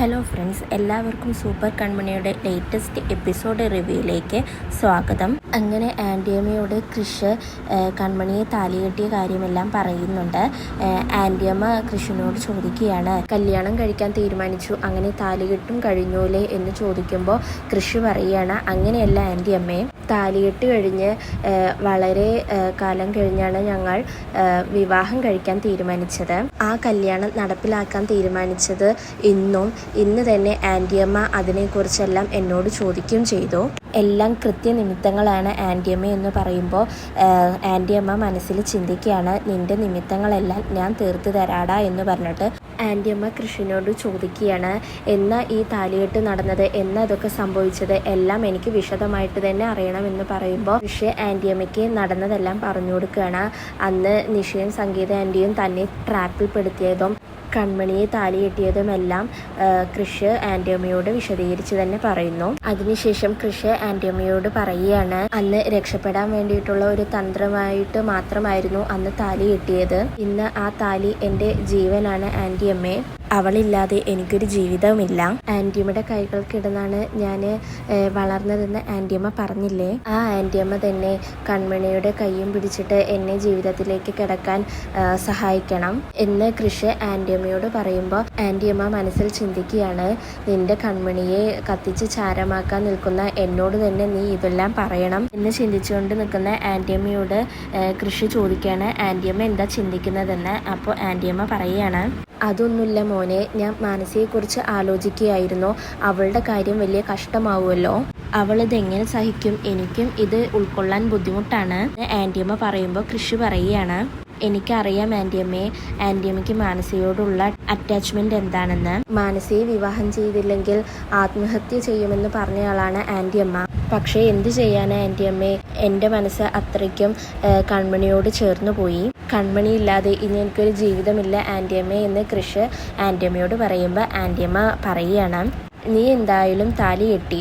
Hello friends എല്ലാവർക്കും super കൺമണിയുടെ latest episode റിവ്യൂയിലേക്ക് സ്വാഗതം. അങ്ങനെ ആന്റിയമ്മയോട് കൃഷ് കൺമണിയെ താലി കെട്ടിയ കാര്യമെല്ലാം പറയുന്നുണ്ട്. ആന്റിയമ്മ കൃഷിനോട് ചോദിക്കുകയാണ് കല്യാണം കഴിക്കാൻ തീരുമാനിച്ചു അങ്ങനെ താലി കെട്ടും കഴിഞ്ഞൂലേ? എന്ന് ചോദിക്കുമ്പോൾ കൃഷി പറയുകയാണ് അങ്ങനെയല്ല ആന്റിയമ്മേ താലികെട്ട് കഴിഞ്ഞ് വളരെ കാലം കഴിഞ്ഞാണ് ഞങ്ങൾ വിവാഹം കഴിക്കാൻ തീരുമാനിച്ചത്. ആ കല്യാണം നടപ്പിലാക്കാൻ തീരുമാനിച്ചത് ഇന്നും ഇന്ന് തന്നെ ആന്റിയമ്മ അതിനെക്കുറിച്ചെല്ലാം എന്നോട് ചോദിക്കുകയും ചെയ്തു. എല്ലാം കൃത്യനിമിത്തങ്ങളാണ് ആന്റിയമ്മ എന്ന് പറയുമ്പോൾ ആന്റിയമ്മ മനസ്സിൽ ചിന്തിക്കുകയാണ് നിന്റെ നിമിത്തങ്ങളെല്ലാം ഞാൻ തീർത്ത് തരാടാ എന്ന് പറഞ്ഞിട്ട് ആന്റിയമ്മ കൃഷ്ണനോട് ചോദിക്കുകയാണ് എന്നാ ഈ താലികെട്ട് നടന്നത്? എന്നാ ഇതൊക്കെ സംഭവിച്ചത്? എല്ലാം എനിക്ക് വിശദമായിട്ട് തന്നെ അറിയണമെന്ന് പറയുമ്പോൾ കൃഷി ആന്റിയമ്മയ്ക്ക് നടന്നതെല്ലാം പറഞ്ഞു കൊടുക്കുകയാണ്. അന്ന് നിഷയും സംഗീത ആന്റിയും തന്നെ ട്രാപ്പിൽ പെടുത്തിയതും കൺമണിയെ താലി കെട്ടിയതുമെല്ലാം കൃഷ് ആന്റിയമ്മയോട് വിശദീകരിച്ച് തന്നെ പറയുന്നു. അതിനുശേഷം കൃഷ് ആന്റിയമ്മയോട് പറയുകയാണ് അന്ന് രക്ഷപ്പെടാൻ വേണ്ടിയിട്ടുള്ള ഒരു തന്ത്രമായിട്ട് മാത്രമായിരുന്നു അന്ന് താലി കെട്ടിയത്. ഇന്ന് ആ താലി എന്റെ ജീവനാണ് ആന്റിയമ്മേ അവളില്ലാതെ എനിക്കൊരു ജീവിതവുമില്ല. ആന്റിയമ്മയുടെ കൈകൾക്കിടുന്നാണ് ഞാൻ വളർന്നതെന്ന് ആന്റിയമ്മ പറഞ്ഞില്ലേ? ആ ആന്റിയമ്മ തന്നെ കൺമണിയുടെ കൈയും പിടിച്ചിട്ട് എന്നെ ജീവിതത്തിലേക്ക് കിടക്കാൻ സഹായിക്കണം എന്ന് കൃഷി ആന്റിയമ്മയോട് പറയുമ്പോൾ ആന്റിയമ്മ മനസ്സിൽ ചിന്തിക്കുകയാണ് നിന്റെ കൺമണിയെ കത്തിച്ച് ചാരമാക്കാൻ നിൽക്കുന്ന എന്നോട് തന്നെ നീ ഇതെല്ലാം പറയണം എന്ന് ചിന്തിച്ചുകൊണ്ട് നിൽക്കുന്ന ആന്റിയമ്മയോട് കൃഷി ചോദിക്കുകയാണ് ആന്റിയമ്മ എന്താ ചിന്തിക്കുന്നതെന്ന്? അപ്പോൾ ആന്റിയമ്മ പറയുകയാണ് അതൊന്നുമില്ല മോനെ. ഞാൻ മാനസിയെക്കുറിച്ച് ആലോചിക്കുകയായിരുന്നു. അവളുടെ കാര്യം വലിയ കഷ്ടമാവുമല്ലോ. അവൾ ഇതെങ്ങനെ സഹിക്കും? എനിക്കും ഇത് ഉൾക്കൊള്ളാൻ ബുദ്ധിമുട്ടാണ്. ആന്റിയമ്മ പറയുമ്പോൾ കൃഷി പറയുകയാണ്. എനിക്കറിയാം ആന്റിയമ്മയെ ആന്റിയമ്മയ്ക്ക് മാനസിയോടുള്ള അറ്റാച്ച്മെന്റ് എന്താണെന്ന്. മാനസിയെ വിവാഹം ചെയ്തില്ലെങ്കിൽ ആത്മഹത്യ ചെയ്യുമെന്ന് പറഞ്ഞയാളാണ് ആന്റിയമ്മ പക്ഷേ എന്ത് ചെയ്യാനാണ് ആന്റിയമ്മയെ എന്റെ മനസ്സ് അത്രയ്ക്കും കൺമണിയോട് ചേർന്നു പോയി കൺമണിയില്ലാതെ ഇനി എനിക്കൊരു ജീവിതമില്ല ആന്റിയമ്മ എന്ന് കൃഷ് ആന്റിയമ്മയോട് പറയുമ്പോൾ ആന്റിയമ്മ പറയുകയാണ്. നീ എന്തായാലും താലി കെട്ടി.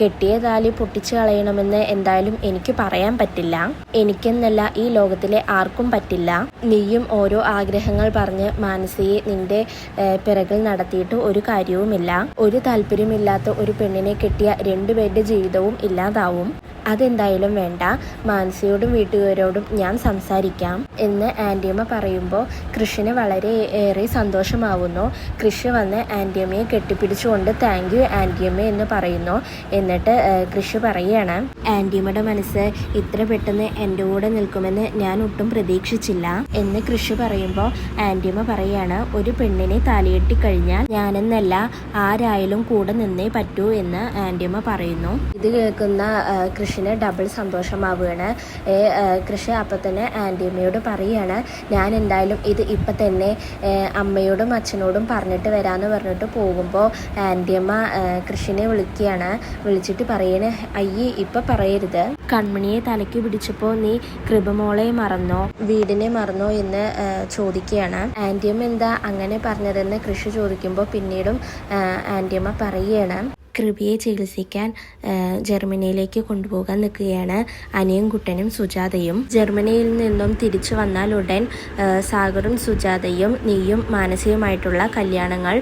കെട്ടിയ താലി പൊട്ടിച്ചു കളയണമെന്ന് എന്തായാലും എനിക്ക് പറയാൻ പറ്റില്ല. എനിക്കെന്നല്ല ഈ ലോകത്തിലെ ആർക്കും പറ്റില്ല. നീയും ഓരോ ആഗ്രഹങ്ങൾ പറഞ്ഞ് മാനസിയെ നിന്റെ പിറകിൽ നടത്തിയിട്ട് ഒരു കാര്യവുമില്ല. ഒരു താല്പര്യമില്ലാത്ത ഒരു പെണ്ണിനെ കെട്ടിയ രണ്ടുപേരുടെ ജീവിതവും ഇല്ലാതാവും. അതെന്തായാലും വേണ്ട. മാനസിയോടും വീട്ടുകാരോടും ഞാൻ സംസാരിക്കാം. എന്ന് ആന്റിയമ്മ പറയുമ്പോൾ കൃഷിന് വളരെ ഏറെ സന്തോഷമാവുന്നു. കൃഷി വന്ന് ആന്റിയമ്മയെ കെട്ടിപ്പിടിച്ചുകൊണ്ട് താങ്ക് യു ആന്റിയമ്മ എന്ന് പറയുന്നു. എന്നിട്ട് കൃഷി പറയുകയാണ് ആന്റിയമ്മയുടെ മനസ്സ് ഇത്ര പെട്ടെന്ന് എന്റെ കൂടെ നിൽക്കുമെന്ന് ഞാൻ ഒട്ടും പ്രതീക്ഷിച്ചില്ല. എന്ന് കൃഷി പറയുമ്പോൾ ആന്റിയമ്മ പറയാണ് ഒരു പെണ്ണിനെ താലികെട്ടി കഴിഞ്ഞാൽ ഞാനെന്നല്ല ആരായാലും കൂടെ നിന്നേ പറ്റൂ എന്ന് ആന്റിയമ്മ പറയുന്നു. ഇത് കേൾക്കുന്ന ആ, കൃഷിന് ഡബിൾ സന്തോഷമാവുകയാണ്. കൃഷി അപ്പം തന്നെ ആന്റിയമ്മയോട് പറയുകയാണ് ഞാൻ എന്തായാലും ഇത് ഇപ്പം തന്നെ അമ്മയോടും അച്ഛനോടും പറഞ്ഞിട്ട് വരാമെന്ന് പറഞ്ഞിട്ട് പോകുമ്പോൾ ആന്റിയമ്മ കൃഷിനെ വിളിക്കുകയാണ്. വിളിച്ചിട്ട് പറയണ അയ്യേ ഇപ്പം പറയരുത്. കൺമണിയെ തലയ്ക്ക് പിടിച്ചപ്പോൾ നീ കൃപമോളെ മറന്നോ? വീടിനെ മറന്നോ എന്ന് ചോദിക്കുകയാണ്. ആന്റിയമ്മ എന്താ അങ്ങനെ പറഞ്ഞതെന്ന് കൃഷി ചോദിക്കുമ്പോൾ പിന്നീടും ആന്റി ആന്റിയമ്മ പറയുകയാണ് കൃപയെ ചികിത്സിക്കാൻ ജർമ്മനിയിലേക്ക് കൊണ്ടുപോകാൻ നിൽക്കുകയാണ് അനിയും കുട്ടനും സുജാതയും. ജർമ്മനിയിൽ നിന്നും തിരിച്ചു വന്നാൽ ഉടൻ സാഗറും സുജാതയും നീയും മാനസികമായിട്ടുള്ള കല്യാണങ്ങൾ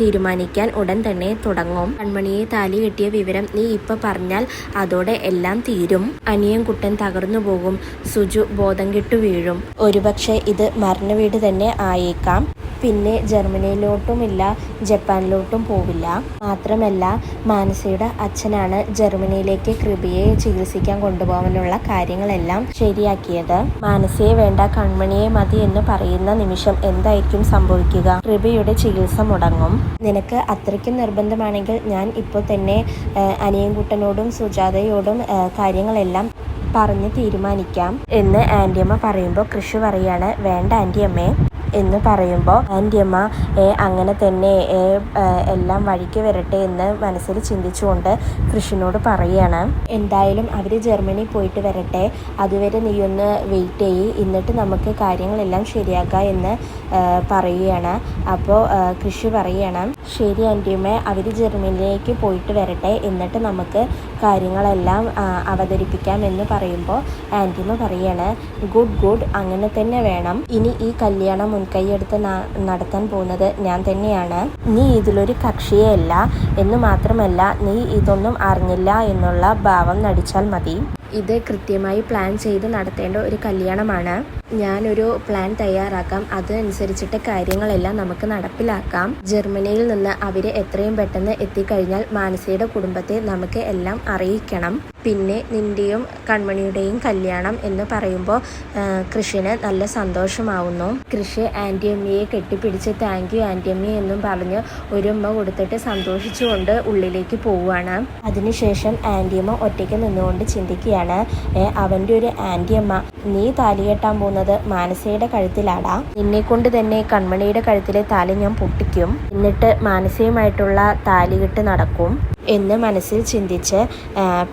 തീരുമാനിക്കാൻ ഉടൻ തന്നെ തുടങ്ങും. കൺമണിയെ താലി കെട്ടിയ വിവരം നീ ഇപ്പൊ പറഞ്ഞാൽ അതോടെ എല്ലാം തീരും. അനിയും കുട്ടൻ തകർന്നു പോകും. സുജു ബോധം കെട്ടു വീഴും. ഒരുപക്ഷെ ഇത് മരണവീട് തന്നെ ആയേക്കാം. പിന്നെ ജർമ്മനിയിലോട്ടുമില്ല ജപ്പാനിലോട്ടും പോവില്ല. മാത്രമല്ല മാനസയുടെ അച്ഛനാണ് ജർമ്മനിയിലേക്ക് കൃപയെ ചികിത്സിക്കാൻ കൊണ്ടുപോകാനുള്ള കാര്യങ്ങളെല്ലാം ശരിയാക്കിയത്. മാനസയെ വേണ്ട കൺമണിയെ മതി എന്ന് പറയുന്ന നിമിഷം എന്തായിരിക്കും സംഭവിക്കുക? കൃപയുടെ ചികിത്സ മുടങ്ങും. നിനക്ക് അത്രയ്ക്കും നിർബന്ധമാണെങ്കിൽ ഞാൻ ഇപ്പോൾ തന്നെ അനിയൻകുട്ടനോടും സുജാതയോടും കാര്യങ്ങളെല്ലാം പറഞ്ഞ് തീരുമാനിക്കാം. എന്ന് ആന്റിയമ്മ പറയുമ്പോൾ കൃഷി പറയാണ് വേണ്ട ആന്റിയമ്മേ എന്ന് പറയുമ്പോൾ ആന്റിയമ്മ അങ്ങനെ തന്നെ എല്ലാം വഴിക്ക് വരട്ടെ എന്ന് മനസ്സിൽ ചിന്തിച്ചുകൊണ്ട് കൃഷിനോട് പറയുകയാണ് എന്തായാലും അവർ ജർമ്മനി പോയിട്ട് വരട്ടെ. അതുവരെ നീ ഒന്ന് വെയിറ്റ് ചെയ്യ്. എന്നിട്ട് നമുക്ക് കാര്യങ്ങളെല്ലാം ശരിയാക്കാം എന്ന് പറയുകയാണ്. അപ്പോൾ കൃഷി പറയുകയാണ്. ശരി ആന്റിയമ്മ അവർ ജർമ്മനിയിലേക്ക് പോയിട്ട് വരട്ടെ. എന്നിട്ട് നമുക്ക് കാര്യങ്ങളെല്ലാം അവതരിപ്പിക്കാം എന്ന് പറയുമ്പോൾ ആന്റിമ പറയാണ് ഗുഡ് ഗുഡ് അങ്ങനെ തന്നെ വേണം. ഇനി ഈ കല്യാണം മുൻകൈയെടുത്ത് നടത്താൻ പോകുന്നത് ഞാൻ തന്നെയാണ്. നീ ഇതിലൊരു കക്ഷിയല്ല എന്ന് മാത്രമല്ല നീ ഇതൊന്നും അറിഞ്ഞില്ല എന്നുള്ള ഭാവം നടിച്ചാൽ മതി. ഇത് കൃത്യമായി പ്ലാൻ ചെയ്ത് നടത്തേണ്ട ഒരു കല്യാണമാണ്. ഞാനൊരു പ്ലാൻ തയ്യാറാക്കാം. അതനുസരിച്ചിട്ട് കാര്യങ്ങളെല്ലാം നമുക്ക് നടപ്പിലാക്കാം. ജർമ്മനിയിൽ നിന്ന് അവർ എത്രയും പെട്ടെന്ന് എത്തിക്കഴിഞ്ഞാൽ മാനസയുടെ കുടുംബത്തെ നമുക്ക് എല്ലാം അറിയിക്കണം. പിന്നെ നിന്റെയും കൺമണിയുടെയും കല്യാണം എന്ന് പറയുമ്പോൾ കൃഷിന് നല്ല സന്തോഷമാവുന്നു. കൃഷി ആന്റിയമ്മയെ കെട്ടിപ്പിടിച്ച് താങ്ക് യു ആന്റിയമ്മ എന്നും പറഞ്ഞ് ഒരു ഉമ്മ കൊടുത്തിട്ട് സന്തോഷിച്ചുകൊണ്ട് ഉള്ളിലേക്ക് പോവുകയാണ് അതിനുശേഷം ആന്റിയമ്മ ഒറ്റയ്ക്ക് നിന്നുകൊണ്ട് ചിന്തിക്കുകയാണ് "ഏ, അവന്റെ ഒരു ആന്റിയമ്മ നീ താലി കെട്ടാൻ പോകുന്നത് മാനസയുടെ കഴുത്തിലാടാ. നിന്നെ കൊണ്ട് തന്നെ കൺമണിയുടെ കഴുത്തിലെ താലി ഞാൻ പൊട്ടിക്കും. എന്നിട്ട് മാനസയുമായിട്ടുള്ള താലികെട്ട് നടക്കും. എന്ന് മനസ്സിൽ ചിന്തിച്ച്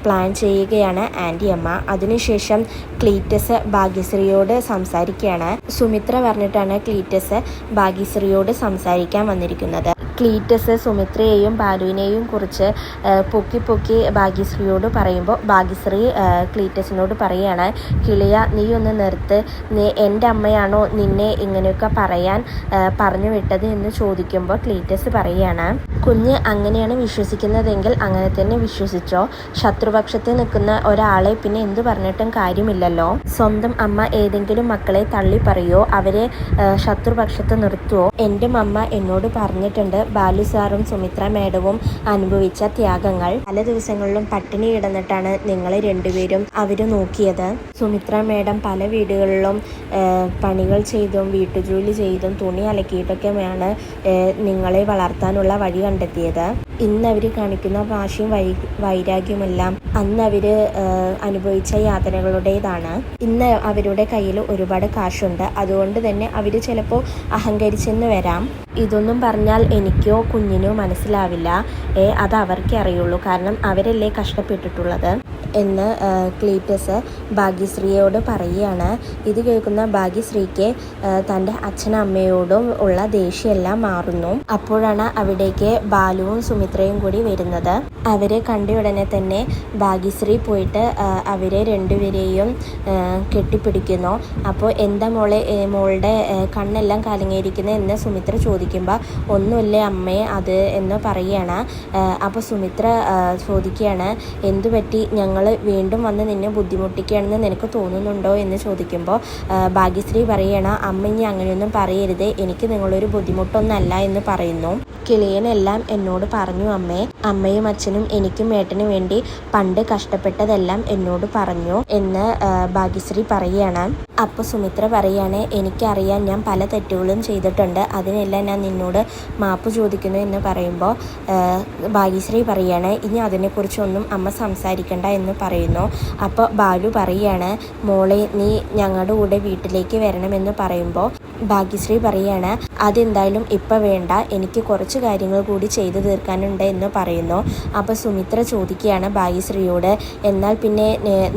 പ്ലാൻ ചെയ്യുകയാണ് ആന്റി അമ്മ. അതിനുശേഷം ക്ലീറ്റസ് ഭാഗ്യശ്രീയോട് സംസാരിക്കുകയാണ്. സുമിത്ര പറഞ്ഞിട്ടാണ് ക്ലീറ്റസ് ഭാഗ്യശ്രീയോട് സംസാരിക്കാൻ വന്നിരിക്കുന്നത്. ക്ലീറ്റസ് സുമിത്രയെയും ബാലുവിനെയും കുറിച്ച് പൊക്കി പൊക്കി ഭാഗ്യശ്രീയോട് പറയുമ്പോൾ ഭാഗ്യശ്രീ ക്ലീറ്റസിനോട് പറയുകയാണ് കിളിയ നീ ഒന്ന് നിർത്ത്. നീ എന്റെ അമ്മയാണോ നിന്നെ ഇങ്ങനെയൊക്കെ പറയാൻ പറഞ്ഞു വിട്ടത്? എന്ന് ചോദിക്കുമ്പോൾ ക്ലീറ്റസ് പറയുകയാണ് കുഞ്ഞ് അങ്ങനെയാണ് വിശ്വസിക്കുന്നതെങ്കിൽ അങ്ങനെ തന്നെ വിശ്വസിച്ചോ. ശത്രുപക്ഷത്തിൽ നിൽക്കുന്ന ഒരാളെ പിന്നെ എന്തു പറഞ്ഞിട്ടും കാര്യമില്ലല്ലോ. സ്വന്തം അമ്മ ഏതെങ്കിലും മക്കളെ തള്ളി പറയോ? അവരെ ശത്രുപക്ഷത്ത് നിർത്തുവോ? എന്റെ മമ്മ എന്നോട് പറഞ്ഞിട്ടുണ്ട്. ബാലു സാറും സുമിത്ര മേഡവും അനുഭവിച്ച ത്യാഗങ്ങൾ. പല ദിവസങ്ങളിലും പട്ടിണി കിടന്നിട്ടാണ് നിങ്ങളെ രണ്ടുപേരും അവർ നോക്കിയത്. സുമിത്ര മേഡം പല വീടുകളിലും പണികൾ ചെയ്തും വീട്ടുജോലി ചെയ്തും തുണി അലക്കിയിട്ടൊക്കെയാണ് നിങ്ങളെ വളർത്താനുള്ള വഴി കണ്ടെത്തിയത്. ഇന്ന് അവർ കാണിക്കുന്ന വാശിയും വൈ വൈരാഗ്യമെല്ലാം അന്ന് അവർ അനുഭവിച്ച യാതനകളുടേതാണ്. ഇന്ന് അവരുടെ കയ്യിൽ ഒരുപാട് കാശുണ്ട്. അതുകൊണ്ട് തന്നെ അവർ ചിലപ്പോൾ അഹങ്കരിച്ചെന്ന് വരാം. ഇതൊന്നും പറഞ്ഞാൽ എനിക്കോ കുഞ്ഞിനോ മനസ്സിലാവില്ല. അത് അവർക്കേ അറിയുള്ളൂ. കാരണം അവരല്ലേ കഷ്ടപ്പെട്ടിട്ടുള്ളത്. എന്ന് ക്ലീറ്റസ് ഭാഗ്യശ്രീയോട് പറയുകയാണ്. ഇത് കേൾക്കുന്ന ഭാഗ്യശ്രീക്ക് തന്റെ തന്റെ അച്ഛനമ്മയോടും ഉള്ള ദേഷ്യമെല്ലാം മാറുന്നു. അപ്പോഴാണ് അവിടേക്ക് ബാലുവും സുമിത്രയും കൂടി വരുന്നത്. അവരെ കണ്ട ഉടനെ തന്നെ ഭാഗ്യശ്രീ പോയിട്ട് അവരെ രണ്ടുപേരെയും കെട്ടിപ്പിടിക്കുന്നു. അപ്പോൾ എന്താ മോളെ മോളുടെ കണ്ണെല്ലാം കലങ്ങിയിരിക്കുന്നത് എന്ന് സുമിത്ര ചോദിക്കുമ്പോൾ ഒന്നുമില്ലേ അമ്മയെ അത് എന്ന് പറയുകയാണ് അപ്പോൾ സുമിത്ര ചോദിക്കുകയാണ് എന്തു പറ്റി? ഞങ്ങൾ വീണ്ടും വന്ന് നിന്നെ ബുദ്ധിമുട്ടിക്കുകയാണെന്ന് നിനക്ക് തോന്നുന്നുണ്ടോ? എന്ന് ചോദിക്കുമ്പോൾ ഭാഗ്യശ്രീ പറയണ അമ്മ ഇനി അങ്ങനെയൊന്നും പറയരുത്. എനിക്ക് നിങ്ങളൊരു ബുദ്ധിമുട്ടൊന്നല്ല എന്ന് പറയുന്നു. കിളിയനെല്ലാം എന്നോട് പറഞ്ഞു അമ്മേ അമ്മയും അച്ഛനും എനിക്കും ഏട്ടനും വേണ്ടി പണ്ട് കഷ്ടപ്പെട്ടതെല്ലാം എന്നോട് പറഞ്ഞു എന്ന് ഭാഗ്യശ്രീ പറയുകയാണ് അപ്പോൾ സുമിത്ര പറയാണ് എനിക്കറിയാം ഞാൻ പല തെറ്റുകളും ചെയ്തിട്ടുണ്ട്. അതിനെല്ലാം ഞാൻ നിന്നോട് മാപ്പ് ചോദിക്കുന്നു എന്ന് പറയുമ്പോൾ ഭാഗ്യശ്രീ പറയാണ് ഇനി അതിനെക്കുറിച്ചൊന്നും അമ്മ സംസാരിക്കണ്ട എന്ന് പറയുന്നു. അപ്പോൾ ബാലു പറയാണ് മോളെ നീ ഞങ്ങളുടെ കൂടെ വീട്ടിലേക്ക് വരണമെന്ന് പറയുമ്പോൾ ഭാഗ്യശ്രീ പറയാണ് അതെന്തായാലും ഇപ്പം വേണ്ട. എനിക്ക് കുറച്ച് കാര്യങ്ങൾ കൂടി ചെയ്തു തീർക്കാനുണ്ട് എന്ന് പറയുന്നു. അപ്പോൾ സുമിത്ര ചോദിക്കുകയാണ് ഭാഗ്യശ്രീയോട് എന്നാൽ പിന്നെ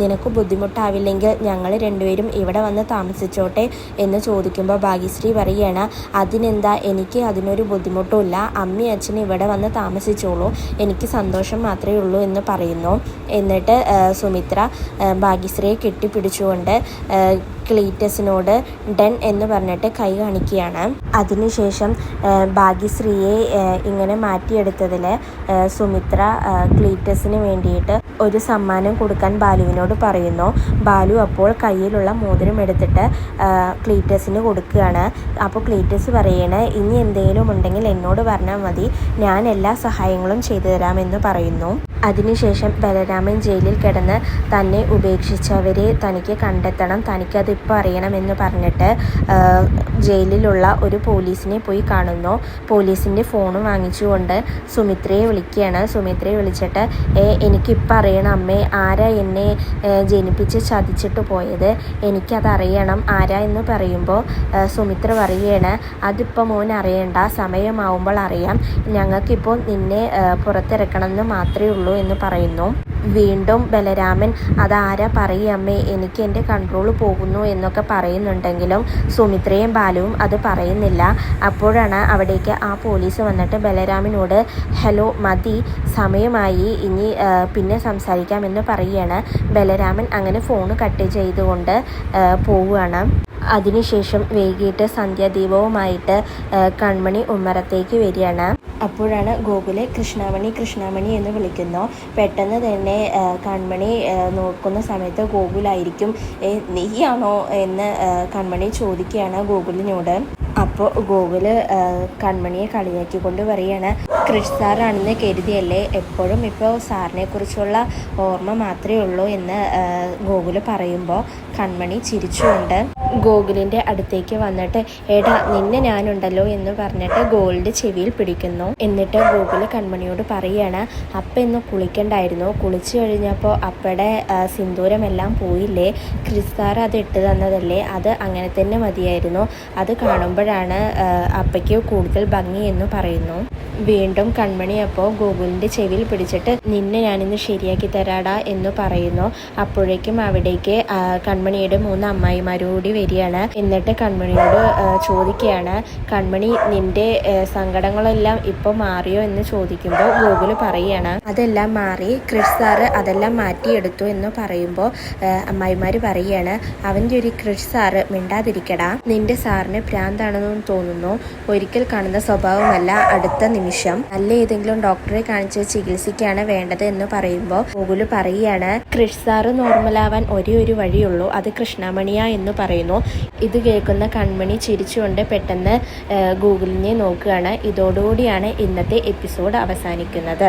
നിനക്ക് ബുദ്ധിമുട്ടാവില്ലെങ്കിൽ ഞങ്ങൾ രണ്ടുപേരും ഇവിടെ വന്ന് താമസിച്ചോട്ടെ എന്ന് ചോദിക്കുമ്പോൾ ഭാഗ്യശ്രീ പറയുകയാണ് അതിനെന്താ? എനിക്ക് അതിനൊരു ബുദ്ധിമുട്ടുമില്ല. അമ്മി അച്ഛനും ഇവിടെ വന്ന് താമസിച്ചോളൂ. എനിക്ക് സന്തോഷം മാത്രമേ ഉള്ളൂ എന്ന് പറയുന്നു. എന്നിട്ട് സുമിത്ര ഭാഗ്യശ്രീയെ കെട്ടിപ്പിടിച്ചുകൊണ്ട് ക്ലീറ്റസിനോട് ഡൺ എന്ന് പറഞ്ഞിട്ട് കൈ കാണിക്കുകയാണ്. അതിനുശേഷം ഭാഗ്യശ്രീയെ ഇങ്ങനെ മാറ്റിയെടുത്തതിൽ സുമിത്ര ക്ലീറ്റസിന് വേണ്ടിയിട്ട് ഒരു സമ്മാനം കൊടുക്കാൻ ബാലുവിനോട് പറയുന്നു. ബാലു അപ്പോൾ കയ്യിലുള്ള മോതിരം എടുത്തിട്ട് ക്ലീറ്റസിന് കൊടുക്കുകയാണ്. അപ്പോൾ ക്ലീറ്റസ് പറയണേ ഇനി എന്തെങ്കിലും ഉണ്ടെങ്കിൽ എന്നോട് പറഞ്ഞാൽ മതി. ഞാൻ എല്ലാ സഹായങ്ങളും ചെയ്തു തരാമെന്ന് പറയുന്നു. അതിനുശേഷം ബലരാമൻ ജയിലിൽ കിടന്ന് തന്നെ ഉപേക്ഷിച്ചവരെ തനിക്ക് കണ്ടെത്തണം തനിക്കത് ഇപ്പോൾ അറിയണമെന്ന് പറഞ്ഞിട്ട് ജയിലിലുള്ള ഒരു പോലീസിനെ പോയി കാണുന്നു. പോലീസിന്റെ ഫോൺ വാങ്ങിച്ചുകൊണ്ട് സുമിത്രയെ വിളിക്കുകയാണ്. സുമിത്രയെ വിളിച്ചിട്ട് "ഏ, എനിക്കിപ്പോൾ അറിയണം അമ്മേ ആരാ എന്നെ ജനിപ്പിച്ച് ചതിച്ചിട്ട് പോയത്? എനിക്കതറിയണം. ആരാ എന്ന് പറയുമ്പോൾ സുമിത്ര പറയുകയാണ് അതിപ്പോൾ മോൻ അറിയണ്ട സമയമാവുമ്പോൾ അറിയാം. ഞങ്ങൾക്കിപ്പോൾ നിന്നെ പുറത്തിറക്കണം എന്ന് മാത്രമേ ഉള്ളൂ. എന്ന് പറയുന്നു. വീണ്ടും ബലരാമൻ അതാരാ പറയമ്മേ എനിക്ക് എന്റെ കൺട്രോൾ പോകുന്നു എന്നൊക്കെ പറയുന്നുണ്ടെങ്കിലും സുമിത്രയും ബാലുവും അത് പറയുന്നില്ല. അപ്പോഴാണ് അവിടേക്ക് ആ പോലീസ് വന്നിട്ട് ബലരാമിനോട് ഹലോ മതി സമയമായി ഇനി പിന്നെ സംസാരിക്കാമെന്ന് പറയുകയാണ് ബലരാമൻ അങ്ങനെ ഫോൺ കട്ട് ചെയ്തുകൊണ്ട് പോവുകയാണ്. അതിനുശേഷം വൈകിട്ട് സന്ധ്യാദീപവുമായിട്ട് കൺമണി ഉമ്മറത്തേക്ക് വരികയാണ്. അപ്പോഴാണ് ഗോകുലെ കൃഷ്ണാമണി കൃഷ്ണാമണി എന്ന് വിളിക്കുന്നു. പെട്ടെന്ന് തന്നെ കൺമണി നോക്കുന്ന സമയത്ത് ഗോകുലായിരിക്കും "ഏ, നീയാണോ? എന്ന് കൺമണി ചോദിക്കുകയാണ് ഗോകുലിനോട്. അപ്പോൾ ഗോകുൽ കൺമണിയെ കളിയാക്കി കൊണ്ട് പറയാണ് കൃഷ് സാറാണെന്ന് കരുതിയല്ലേ? എപ്പോഴും ഇപ്പോൾ സാറിനെ കുറിച്ചുള്ള ഓർമ്മ മാത്രമേ ഉള്ളൂ എന്ന് ഗോകുൽ പറയുമ്പോൾ കൺമണി ചിരിച്ചുകൊണ്ട് ഗോകുലിന്റെ അടുത്തേക്ക് വന്നിട്ട് ഏടാ നിന്നെ ഞാനുണ്ടല്ലോ എന്ന് പറഞ്ഞിട്ട് ഗോകുലിന്റെ ചെവിയിൽ പിടിക്കുന്നു. എന്നിട്ട് ഗോകുൽ കൺമണിയോട് പറയാണ് അപ്പ ഇന്ന് കുളിക്കണ്ടായിരുന്നു. കുളിച്ചു കഴിഞ്ഞപ്പോൾ അപ്പയുടെ സിന്ദൂരമെല്ലാം പോയില്ലേ? ക്രിസ്താർ അത് ഇട്ട് തന്നതല്ലേ? അത് അങ്ങനെ തന്നെ മതിയായിരുന്നു. അത് കാണുമ്പോഴാണ് അപ്പയ്ക്ക് കൂടുതൽ ഭംഗി എന്ന് പറയുന്നു. വീണ്ടും കൺമണി അപ്പോൾ ഗോകുലിന്റെ ചെവിയിൽ പിടിച്ചിട്ട് നിന്നെ ഞാനിന്ന് ശരിയാക്കി തരാടാ എന്ന് പറയുന്നു. അപ്പോഴേക്കും അവിടേക്ക് കൺമണിയുടെ മൂന്ന് അമ്മായിമാരോടി വരികയാണ്. എന്നിട്ട് കൺമണിയോട് ചോദിക്കുകയാണ് കൺമണി നിന്റെ സങ്കടങ്ങളെല്ലാം ഇപ്പോൾ മാറിയോ? എന്ന് ചോദിക്കുമ്പോൾ ഗോകുൽ പറയുകയാണ് അതെല്ലാം മാറി ക്രിഷ് സാറ് അതെല്ലാം മാറ്റിയെടുത്തു എന്ന് പറയുമ്പോൾ അമ്മായിമാർ പറയുകയാണ് അവന്റെ ഒരു ക്രിഷ് സാറ് മിണ്ടാതിരിക്കടാ. നിന്റെ സാറിന് ഭ്രാന്താണെന്ന് തോന്നുന്നു. ഒരിക്കൽ കാണുന്ന സ്വഭാവമല്ല അടുത്ത നിമിഷം. നല്ല ഏതെങ്കിലും ഡോക്ടറെ കാണിച്ച് ചികിത്സിക്കാണ് വേണ്ടത് എന്ന് പറയുമ്പോൾ ഗോകുൽ പറയുകയാണ് ക്രിഷ് സാറ് നോർമലാവാൻ ഒരേ ഒരു വഴിയുള്ളൂ. അത് കൃഷ്ണമണിയ എന്ന് പറയുന്നു. ഇത് കേൾക്കുന്ന കൺമണി ചിരിച്ചുകൊണ്ട് പെട്ടെന്ന് ഗൂഗിളിനെ നോക്കുകയാണ്. ഇതോടുകൂടിയാണ് ഇന്നത്തെ എപ്പിസോഡ് അവസാനിക്കുന്നത്.